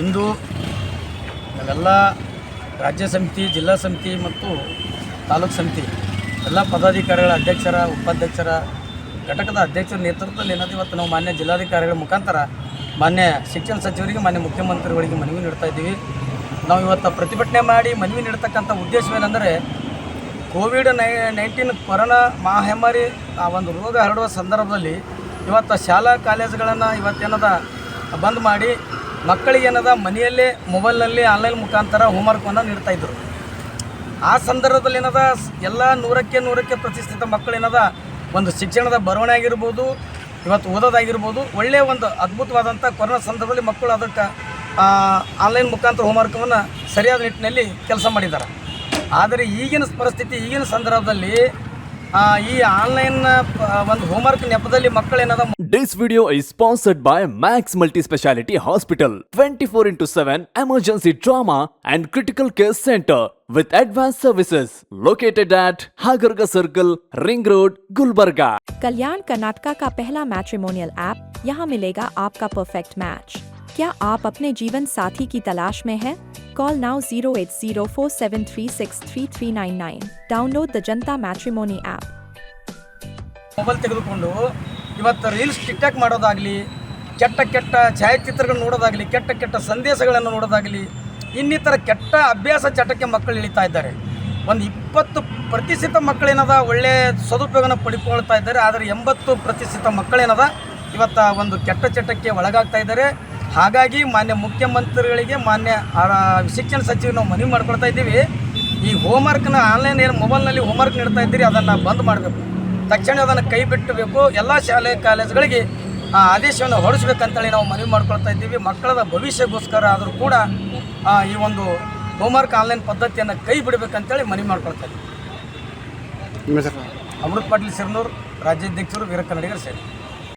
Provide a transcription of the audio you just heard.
ಇಂದು ನಾವೆಲ್ಲ ರಾಜ್ಯ ಸಮಿತಿ, ಜಿಲ್ಲಾ ಸಮಿತಿ ಮತ್ತು ತಾಲೂಕು ಸಮಿತಿ, ಎಲ್ಲ ಪದಾಧಿಕಾರಿಗಳ ಅಧ್ಯಕ್ಷರ, ಉಪಾಧ್ಯಕ್ಷರ, ಘಟಕದ ಅಧ್ಯಕ್ಷರ ನೇತೃತ್ವದಲ್ಲಿ ಏನದು ಇವತ್ತು ನಾವು ಮಾನ್ಯ ಜಿಲ್ಲಾಧಿಕಾರಿಗಳ ಮುಖಾಂತರ, ಮಾನ್ಯ ಶಿಕ್ಷಣ ಸಚಿವರಿಗೆ, ಮಾನ್ಯ ಮುಖ್ಯಮಂತ್ರಿಗಳಿಗೆ ಮನವಿ ನೀಡ್ತಾ ಇದ್ದೀವಿ. ನಾವು ಇವತ್ತು ಪ್ರತಿಭಟನೆ ಮಾಡಿ ಮನವಿ ನೀಡ್ತಕ್ಕಂಥ ಉದ್ದೇಶವೇನೆಂದರೆ, ಕೋವಿಡ್ ನೈ, ನೈನ್ಟೀನ್ ಕೊರೋನಾ ಮಹಾಮಾರಿ, ಆ ಒಂದು ರೋಗ ಹರಡುವ ಸಂದರ್ಭದಲ್ಲಿ ಇವತ್ತು ಶಾಲಾ, ಕಾಲೇಜುಗಳನ್ನು ಇವತ್ತೇನದ, ಬಂದ್ ಮಾಡಿ ಮಕ್ಕಳಿಗೆ ಏನದ, ಮನೆಯಲ್ಲೇ ಮೊಬೈಲ್ನಲ್ಲಿ ಆನ್ಲೈನ್ ಮುಖಾಂತರ ಹೋಮ್ವರ್ಕನ್ನು ನೀಡ್ತಾಯಿದ್ರು ಆ ಸಂದರ್ಭದಲ್ಲಿ ಏನದ, ಎಲ್ಲ ನೂರಕ್ಕೆ ನೂರಕ್ಕೆ ಪ್ರತಿಷ್ಠಿತ ಮಕ್ಕಳೇನದ ಒಂದು ಶಿಕ್ಷಣದ ಬರವಣೆ ಆಗಿರ್ಬೋದು, ಇವತ್ತು ಓದೋದಾಗಿರ್ಬೋದು ಒಳ್ಳೆಯ ಒಂದು ಅದ್ಭುತವಾದಂಥ ಕೊರೋನಾ ಸಂದರ್ಭದಲ್ಲಿ ಮಕ್ಕಳು ಅದಕ್ಕೆ ಆನ್ಲೈನ್ ಮುಖಾಂತರ ಹೋಮ್ವರ್ಕವನ್ನು ಸರಿಯಾದ ನಿಟ್ಟಿನಲ್ಲಿ ಕೆಲಸ ಮಾಡಿದ್ದಾರೆ ಆದರೆ ಈಗಿನ ಪರಿಸ್ಥಿತಿ, ಈಗಿನ ಸಂದರ್ಭದಲ್ಲಿ ಈ ಆನ್ಲೈನ್ ಒಂದು ಹೋಮ್ವರ್ಕ್ ನೆಪದಲ್ಲಿ ಮಕ್ಕಳೇನದ This video is sponsored by Max Multispeciality Hospital, 24 into 7 emergency trauma and critical care center with advanced services located at Hagarga Circle, Ring Road, Gulbarga. कल्याण कर्नाटका का पहला मैट्रिमोनियल ऐप यहाँ मिलेगा आपका परफेक्ट मैच क्या आप अपने जीवन साथी की तलाश में हैं? Call now 08047363399. Download the Janta Matrimony app. Mobile ತೆಗೆದುಕೊಂಡು ಇವತ್ತು ರೀಲ್ಸ್ ಟಿಕ್ಟಾಕ್ ಮಾಡೋದಾಗಲಿ, ಕೆಟ್ಟ ಕೆಟ್ಟ ಛಾಯಾಚಿತ್ರಗಳನ್ನ ನೋಡೋದಾಗಲಿ, ಕೆಟ್ಟ ಕೆಟ್ಟ ಸಂದೇಶಗಳನ್ನು ನೋಡೋದಾಗಲಿ, ಇನ್ನಿತರ ಕೆಟ್ಟ ಅಭ್ಯಾಸ ಚಟಕ್ಕೆ ಮಕ್ಕಳು ಇಳಿತಾ ಇದ್ದಾರೆ ಒಂದು ಇಪ್ಪತ್ತು ಪ್ರತಿಶತ ಮಕ್ಕಳೇನದ ಒಳ್ಳೆ ಸದುಪಯೋಗನ ಪಡ್ಕೊಳ್ತಾ ಇದ್ದಾರೆ, ಆದರೆ ಎಂಬತ್ತು ಪ್ರತಿಶತ ಮಕ್ಕಳೇನದ ಇವತ್ತು ಒಂದು ಕೆಟ್ಟ ಚಟಕ್ಕೆ ಒಳಗಾಗ್ತಾ ಇದ್ದಾರೆ ಹಾಗಾಗಿ ಮಾನ್ಯ ಮುಖ್ಯಮಂತ್ರಿಗಳಿಗೆ ಮಾನ್ಯ ಶಿಕ್ಷಣ ಸಚಿವರು ನಾವು ಮನವಿ ಮಾಡ್ಕೊಳ್ತಾ ಇದ್ದೀವಿ. ಈ ಹೋಮ್ವರ್ಕ್ನ ಆನ್ಲೈನ್ ಏನು ಮೊಬೈಲ್ನಲ್ಲಿ ಹೋಮ್ವರ್ಕ್ ನೀಡ್ತಾ ಇದ್ದೀರಿ ಅದನ್ನು ಬಂದ್ ಮಾಡಬೇಕು. ತಕ್ಷಣ ಅದನ್ನು ಕೈ ಬಿಟ್ಟಬೇಕು. ಎಲ್ಲ ಶಾಲೆ ಕಾಲೇಜುಗಳಿಗೆ ಆ ಆದೇಶವನ್ನು ಹೊರಡಿಸ್ಬೇಕಂತೇಳಿ ನಾವು ಮನವಿ ಮಾಡ್ಕೊಳ್ತಾ ಇದ್ದೀವಿ. ಮಕ್ಕಳದ ಭವಿಷ್ಯಕ್ಕೋಸ್ಕರ ಆದರೂ ಕೂಡ ಈ ಒಂದು ಹೋಮ್ವರ್ಕ್ ಆನ್ಲೈನ್ ಪದ್ಧತಿಯನ್ನು ಕೈ ಬಿಡಬೇಕಂತೇಳಿ ಮನವಿ ಮಾಡ್ಕೊಳ್ತಾ ಇದ್ದೀವಿ. ಅಮೃತ್ ಪಾಟೀಲ್ ಸಿರ್ನೂರ್ ರಾಜ್ಯಾಧ್ಯಕ್ಷರು ವೀರ ಕನ್ನಡಿಗರು ಸೇರಿ.